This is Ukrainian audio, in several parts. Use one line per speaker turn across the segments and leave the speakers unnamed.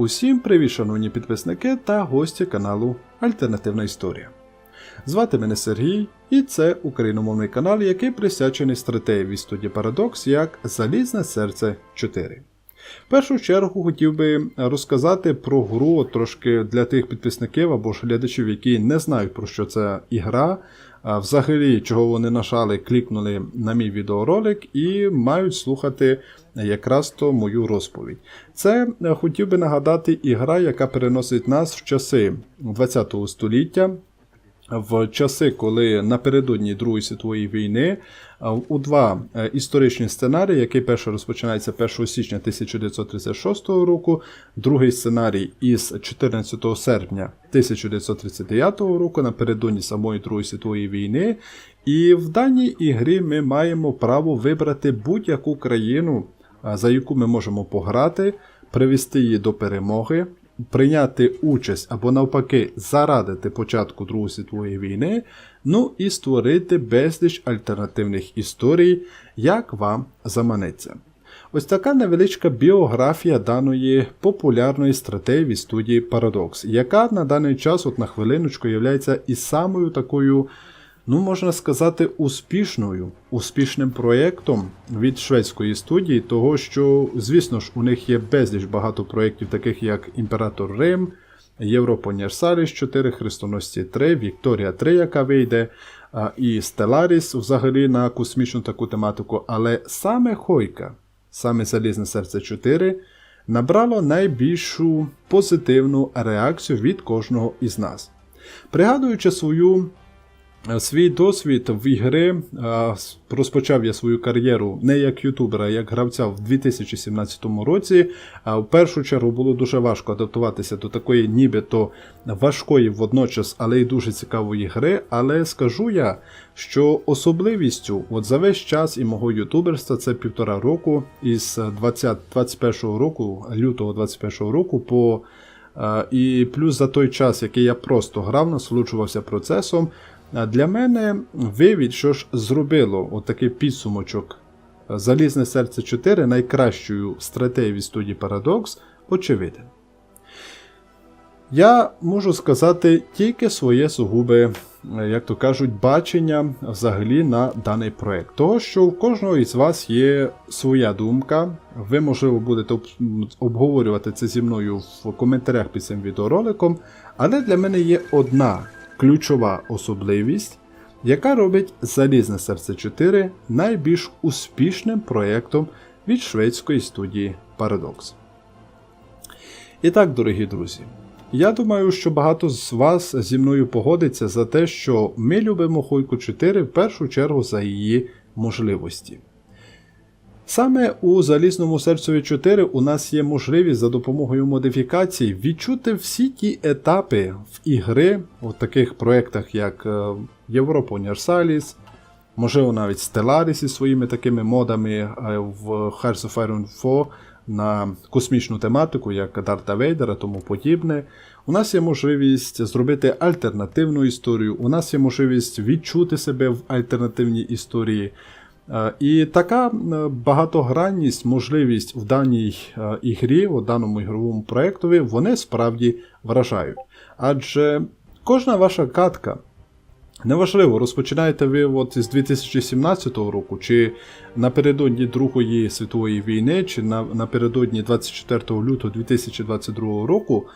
Усім привіт, шановні підписники та гості каналу Альтернативна Історія. Звати мене Сергій, і це україномовний канал, який присвячений стратегії студії Парадокс як Залізне серце 4. В першу чергу хотів би розказати про гру трошки для тих підписників або ж глядачів, які не знають про що це ігра. Взагалі, чого вони нажали, клікнули на мій відеоролик і мають слухати якраз то мою розповідь. Це е, хотів би нагадати ігра, яка переносить нас в часи ХХ століття. В часи, коли напередодні Другої світової війни у два е, історичні сценарії, який перший розпочинається 1 січня 1936 року, другий сценарій із 14 серпня 1939 року, напередодні самої Другої світової війни. І в даній ігрі ми маємо право вибрати будь-яку країну, за яку ми можемо пограти, привести її до перемоги, прийняти участь або навпаки зарадити початку Другої світової війни, ну і створити безліч альтернативних історій, як вам заманеться. Ось така невеличка біографія даної популярної стратегії студії Paradox, яка на даний час, от на хвилиночку, є і самою такою, ну можна сказати, успішною, успішним проєктом від шведської студії, того що, звісно ж, у них є безліч багато проєктів, таких як Імператор Рим, Європа Універсаліс 4, Хрестоносці 3, Вікторія 3, яка вийде, і Стеларіс взагалі на космічну таку тематику. Але саме Хойка, саме Залізне серце 4, набрало найбільшу позитивну реакцію від кожного із нас. Пригадуючи свою Свій досвід в ігри е, розпочав я свою кар'єру не як ютубера, а як гравця в 2017 році. В першу чергу було дуже важко адаптуватися до такої нібито важкої водночас, але й дуже цікавої гри. Але скажу я, що особливістю от за весь час і мого ютуберства це півтора року із 20, 21 року, лютого 21 року по. е, І плюс за той час, який я просто грав, насолоджувався процесом. Для мене вивід, що ж зробило отакий підсумочок Залізне серце 4 найкращою стратегією студії Paradox, очевиден. Я можу сказати тільки своє сугубе, як то кажуть, бачення взагалі на даний проект. Того, що у кожного із вас є своя думка, ви, можливо, будете обговорювати це зі мною в коментарях під цим відеороликом, але для мене є одна ключова особливість, яка робить Залізне серце 4 найбільш успішним проєктом від шведської студії Paradox. І так, дорогі друзі, я думаю, що багато з вас зі мною погодиться за те, що ми любимо Хойку 4 в першу чергу за її можливості. Саме у Залізному серцеві 4 у нас є можливість за допомогою модифікацій відчути всі ті етапи в ігри у таких проєктах, як е, Європа Універсаліс, можливо навіть Stellaris зі своїми такими модами е, в Hearts of Iron 4 на космічну тематику, як Дарта Вейдера, тому подібне. У нас є можливість зробити альтернативну історію, у нас є можливість відчути себе в альтернативній історії. Е, І така е, багатогранність, можливість в даній е, ігрі, у даному ігровому проєктові, вони справді вражають. Адже кожна ваша катка, неважливо, розпочинаєте ви от із 2017 року, чи напередодні Другої світової війни, чи напередодні 24 лютого 2022 року,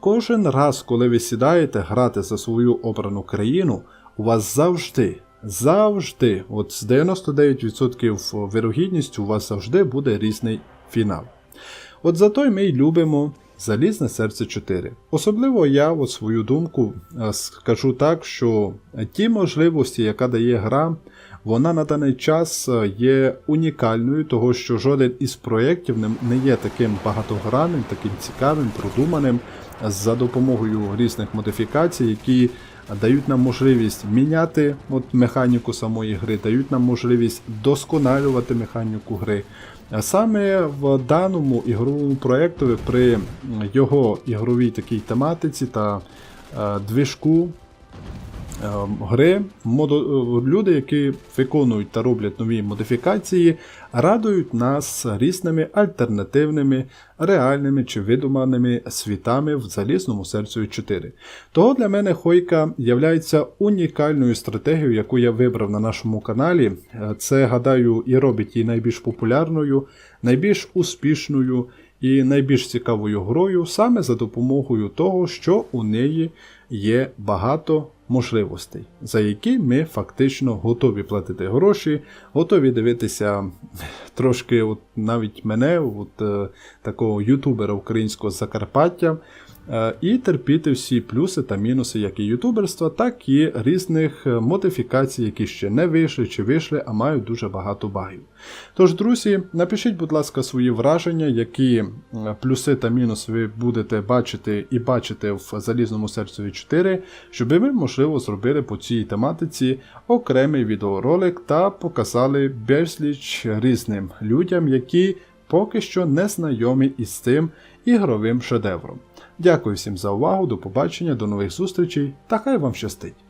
кожен раз, коли ви сідаєте грати за свою обрану країну, у вас завжди. Завжди, от з 99% вирогідністю, у вас завжди буде різний фінал. От зато ми й любимо Залізне серце 4. Особливо я от свою думку е, скажу так, що ті можливості, яка дає гра, вона на даний час е, є унікальною, того що жоден із проєктів не є таким багатогранним, таким цікавим, продуманим за допомогою різних модифікацій, які дають нам можливість міняти от, механіку самої гри, дають нам можливість досконалювати механіку гри. Саме в даному ігровому проєктові при його ігровій такій тематиці та е, движку гри, модо- е, люди, які виконують та роблять нові модифікації, радують нас різними альтернативними, реальними чи видуманими світами в залізному серцю 4. Того для мене Хойка є унікальною стратегією, яку я вибрав на нашому каналі. Е, Це, гадаю, і робить її найбільш популярною, найбільш успішною і найбільш цікавою грою саме за допомогою того, що у неї є багато можливостей, за які ми фактично готові платити гроші, готові дивитися трошки, от навіть мене, от е, такого ютубера українського Закарпаття. Е, І терпіти всі плюси та мінуси як і ютуберства, так і різних е, модифікацій, які ще не вийшли чи вийшли, а мають дуже багато багів. Тож, друзі, напишіть, будь ласка, свої враження, які е, плюси та мінуси ви будете бачити і бачите в залізному серцеві 4, щоб ми, можливо, зробили по цій тематиці окремий відеоролик та показали безліч різним людям, які поки що не знайомі із цим ігровим шедевром. Дякую всім за увагу, до побачення, до нових зустрічей та хай вам щастить!